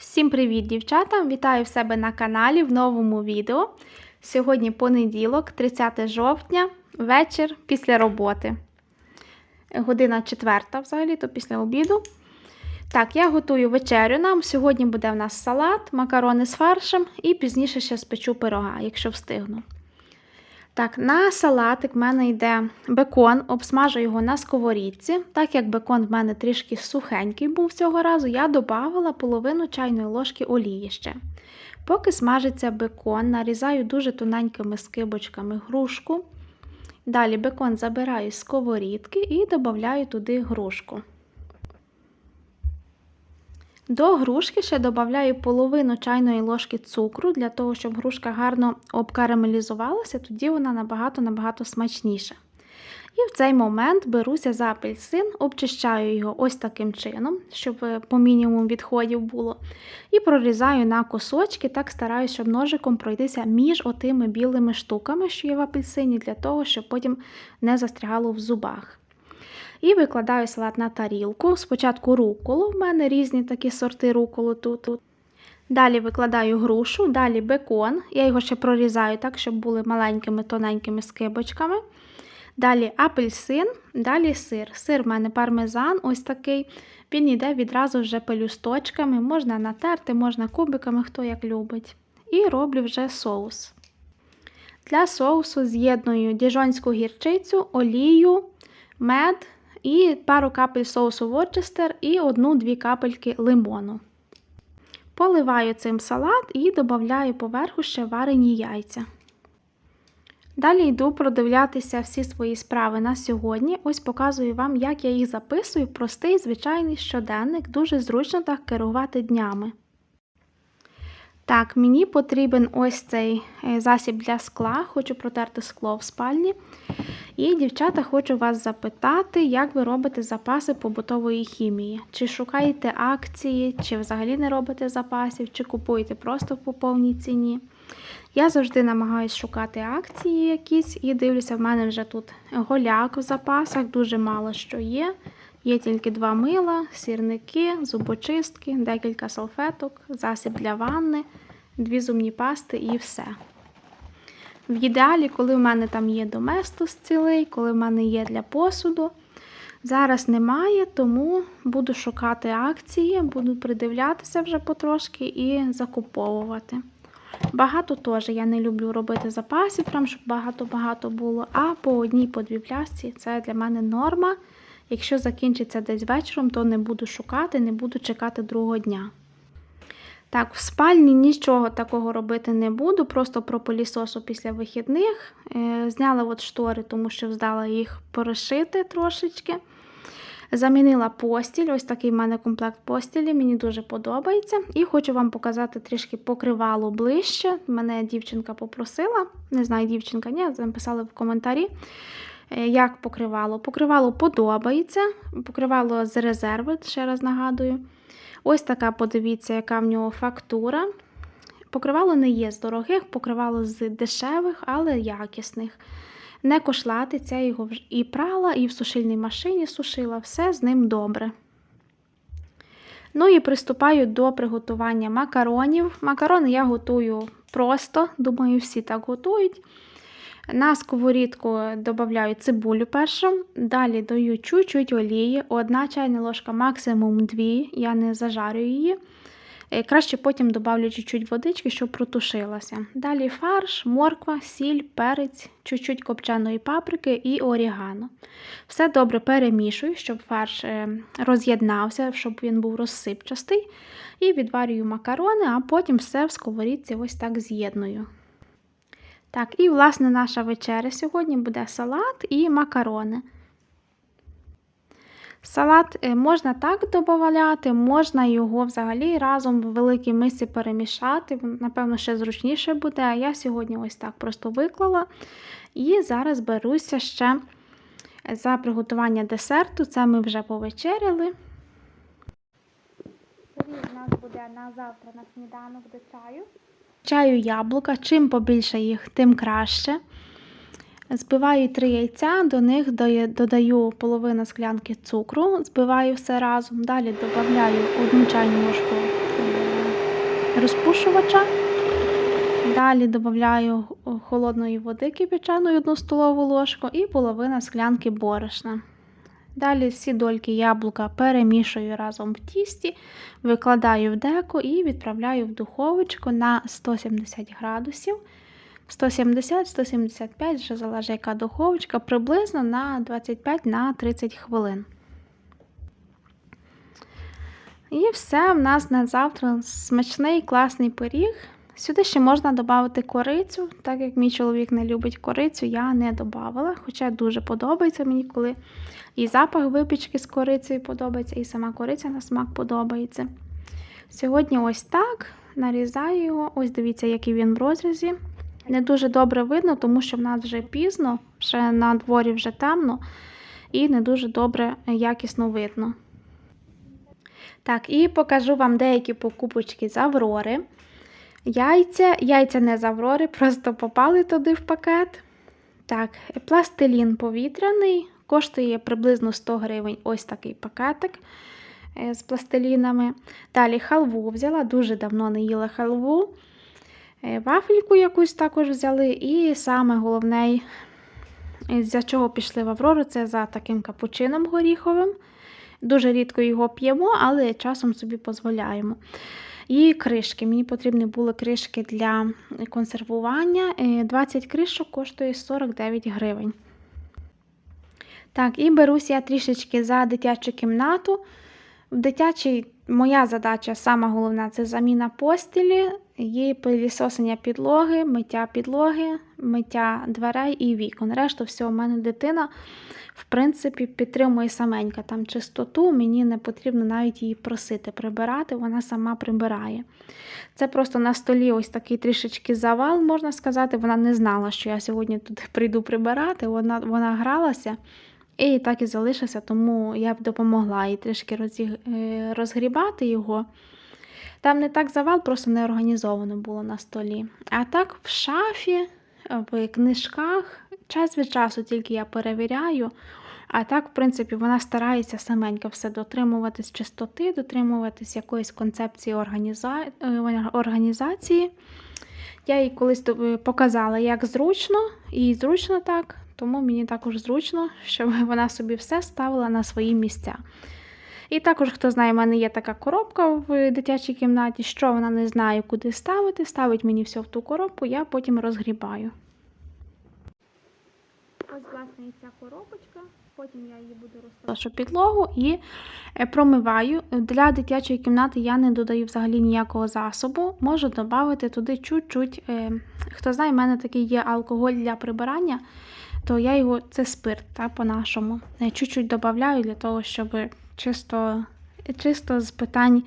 Всім привіт, дівчата! Вітаю в себе на каналі в новому відео. Сьогодні понеділок, 30 жовтня, вечір після роботи. Година четверта, взагалі, то після обіду. Так, я готую вечерю нам. Сьогодні буде в нас салат, макарони з фаршем і пізніше ще спечу пирога, якщо встигну. Так, на салатик в мене йде бекон, обсмажу його на сковорідці. Так як бекон в мене трішки сухенький був цього разу, я додавала половину чайної ложки олії ще. Поки смажиться бекон, нарізаю дуже тоненькими скибочками грушку. Далі бекон забираю з сковорідки і додаю туди грушку. До грушки ще додаю половину чайної ложки цукру, для того, щоб грушка гарно обкарамелізувалася, тоді вона набагато-набагато смачніша. І в цей момент беруся за апельсин, обчищаю його ось таким чином, щоб по мінімуму відходів було. І прорізаю на кусочки, так стараюся, щоб ножиком пройтися між отими білими штуками, що є в апельсині, для того, щоб потім не застрягало в зубах. І викладаю салат на тарілку. Спочатку руколу, в мене різні такі сорти руколу тут. Далі викладаю грушу, далі бекон. Я його ще прорізаю так, щоб були маленькими тоненькими скибочками. Далі апельсин, далі сир. Сир в мене пармезан, ось такий. Він йде відразу вже пелюсточками, можна натерти, можна кубиками, хто як любить. І роблю вже соус. Для соусу з'єдную діжонську гірчицю, олію, мед і пару капель соусу Ворчестер і одну-дві капельки лимону. Поливаю цим салат і додаю поверху ще варені яйця. Далі йду продивлятися всі свої справи на сьогодні. Ось показую вам, як я їх записую. Простий, звичайний щоденник, дуже зручно так керувати днями. Так, мені потрібен ось цей засіб для скла, хочу протерти скло в спальні. І, дівчата, хочу вас запитати, як ви робите запаси побутової хімії. Чи шукаєте акції, чи взагалі не робите запасів, чи купуєте просто по повній ціні. Я завжди намагаюся шукати акції якісь і дивлюся, в мене вже тут голяк в запасах, дуже мало що є. Є тільки два мила, сірники, зубочистки, декілька салфеток, засіб для ванни, дві зубні пасти і все. В ідеалі, коли в мене там є доместос цілий, коли в мене є для посуду. Зараз немає, тому буду шукати акції, буду придивлятися вже потрошки і закуповувати. Багато теж я не люблю робити запасів, прям щоб багато-багато було. А по одній по дві плясці це для мене норма. Якщо закінчиться десь вечором, то не буду шукати, не буду чекати другого дня. Так, в спальні нічого такого робити не буду, просто пропилісосу після вихідних. Е, зняла от штори, тому що здала їх порошити трошечки. Замінила постіль, ось такий в мене комплект постілі, мені дуже подобається. І хочу вам показати трішки покривало ближче. Мене дівчинка попросила, не знаю, дівчинка, ні, написали в коментарі. Е, як покривало? Покривало подобається, покривало з резерви, ще раз нагадую. Ось така, подивіться, яка в нього фактура. Покривало не є з дорогих, покривало з дешевих, але якісних. Не кошлатиться, його і прала, і в сушильній машині сушила, все з ним добре. Ну і приступаю до приготування макаронів. Макарони я готую просто, думаю, всі так готують. На сковорідку додаю цибулю першу, далі даю чуть-чуть олії, одна чайна ложка, максимум дві, я не зажарю її. Краще потім додавлю чуть-чуть водички, щоб протушилася. Далі фарш, морква, сіль, перець, чуть-чуть копченої паприки і орігано. Все добре перемішую, щоб фарш роз'єднався, щоб він був розсипчастий. І відварюю макарони, а потім все в сковорідці ось так з'єдную. Так, і, власне, наша вечеря сьогодні буде салат і макарони. Салат е, можна так додати, можна його взагалі разом в великій мисі перемішати. Напевно, ще зручніше буде. А я сьогодні ось так просто виклала. І зараз беруся ще за приготування десерту. Це ми вже повечеряли. У нас буде на завтра на сніданок до чаю. Чаю яблука, чим побільше їх, тим краще. Збиваю три яйця, до них додаю половину склянки цукру, збиваю все разом. Далі додаю одну чайну ложку розпушувача. Далі додаю холодної води кипяченої 1 столову ложку і половина склянки борошна. Далі всі дольки яблука перемішую разом в тісті, викладаю в деко і відправляю в духовочку на 170 градусів. 170-175, вже залежить яка духовочка, приблизно на 25-30 хвилин. І все, в нас на завтра смачний класний пиріг. Сюди ще можна додати корицю, так як мій чоловік не любить корицю, я не додавала. Хоча дуже подобається мені, коли і запах випічки з корицею подобається, і сама кориця на смак подобається. Сьогодні ось так нарізаю його. Ось дивіться, який він в розрізі. Не дуже добре видно, тому що в нас вже пізно, вже на дворі вже темно, і не дуже добре якісно видно. Так, і покажу вам деякі покупочки з Аврори. Яйця, яйця не з Аврори, просто попали туди в пакет. Так, пластилін повітряний, коштує приблизно 100 гривень ось такий пакетик е, з пластилінами. Далі халву взяла, дуже давно не їла халву. Е, Вафельку якусь також взяли. І саме головне, за чого пішли в Аврору, це за таким капучином горіховим. Дуже рідко його п'ємо, але часом собі дозволяємо. І кришки. Мені потрібні були кришки для консервування. 20 кришок коштує 49 гривень. Так, і беруся я трішечки за дитячу кімнату. В дитячій моя задача, сама головна, це заміна постілі, є пилісосення підлоги, миття підлоги, миття дверей і вікон. Решту всього, у мене дитина, в принципі, підтримує саменька там чистоту, мені не потрібно навіть її просити прибирати, вона сама прибирає. Це просто на столі ось такий трішечки завал, можна сказати. Вона не знала, що я сьогодні туди прийду прибирати, вона, вона гралася. І так і залишився, тому я б допомогла їй трішки е, розгрібати його. Там не так завал, просто не організовано було на столі. А так в шафі, в книжках, час від часу тільки я перевіряю. А так, в принципі, вона старається саменька все дотримуватись чистоти, дотримуватись якоїсь концепції організа... е, організації. Я їй колись показала, як зручно, і зручно так, тому мені також зручно, щоб вона собі все ставила на свої місця. І також, хто знає, в мене є така коробка в дитячій кімнаті, що вона не знає, куди ставити, ставить мені все в ту коробку, я потім розгрібаю. Ось, власне, і ця коробочка. Потім я її буду розставити підлогу і е, промиваю. Для дитячої кімнати я не додаю взагалі ніякого засобу. Можу додати туди чуть-чуть. Е, хто знає, в мене такий є алкоголь для прибирання, то я його, це спирт, та, по-нашому. Е, чуть-чуть додаю для того, щоб чисто, чисто з питань,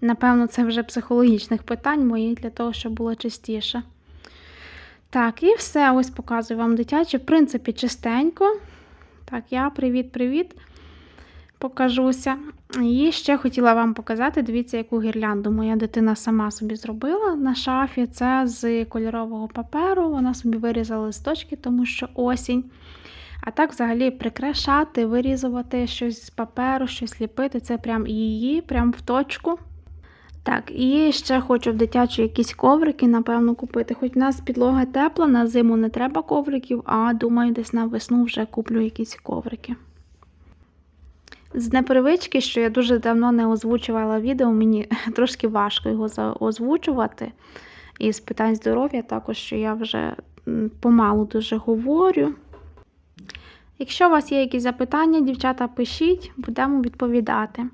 напевно, це вже психологічних питань моїх, для того, щоб було чистіше. Так, і все, ось показую вам дитяче. В принципі, чистенько. Так, я привіт-привіт. Покажуся. І ще хотіла вам показати, дивіться, яку гірлянду моя дитина сама собі зробила на шафі. Це з кольорового паперу. Вона собі вирізала листочки, тому що осінь. А так, взагалі, прикрашати, вирізувати щось з паперу, щось ліпити це прям її, прям в точку. Так, і ще хочу в дитячі якісь коврики, напевно, купити. Хоч в нас підлога тепла, на зиму не треба ковриків, а думаю, десь на весну вже куплю якісь коврики. З непривички, що я дуже давно не озвучувала відео, мені трошки важко його озвучувати. І з питань здоров'я також, що я вже помалу дуже говорю. Якщо у вас є якісь запитання, дівчата, пишіть, будемо відповідати.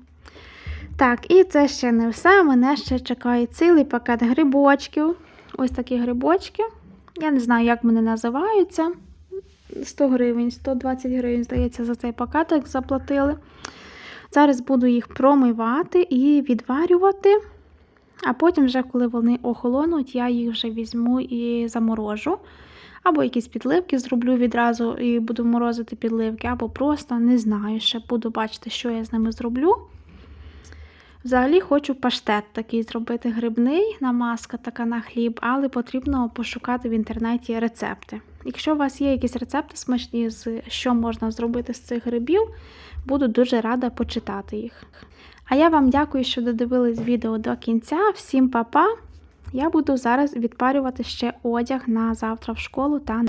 Так, і це ще не все. Мене ще чекає цілий пакет грибочків. Ось такі грибочки. Я не знаю, як вони називаються. 100 гривень, 120 гривень, здається, за цей пакетик заплатили. Зараз буду їх промивати і відварювати. А потім, вже, коли вони охолонуть, я їх вже візьму і заморожу. Або якісь підливки зроблю відразу і буду морозити підливки, або просто не знаю, ще буду бачити, що я з ними зроблю. Взагалі хочу паштет такий зробити грибний, намазка така на хліб, але потрібно пошукати в інтернеті рецепти. Якщо у вас є якісь рецепти смачні, з що можна зробити з цих грибів, буду дуже рада почитати їх. А я вам дякую, що додивились відео до кінця. Всім па-па! Я буду зараз відпарювати ще одяг на завтра в школу та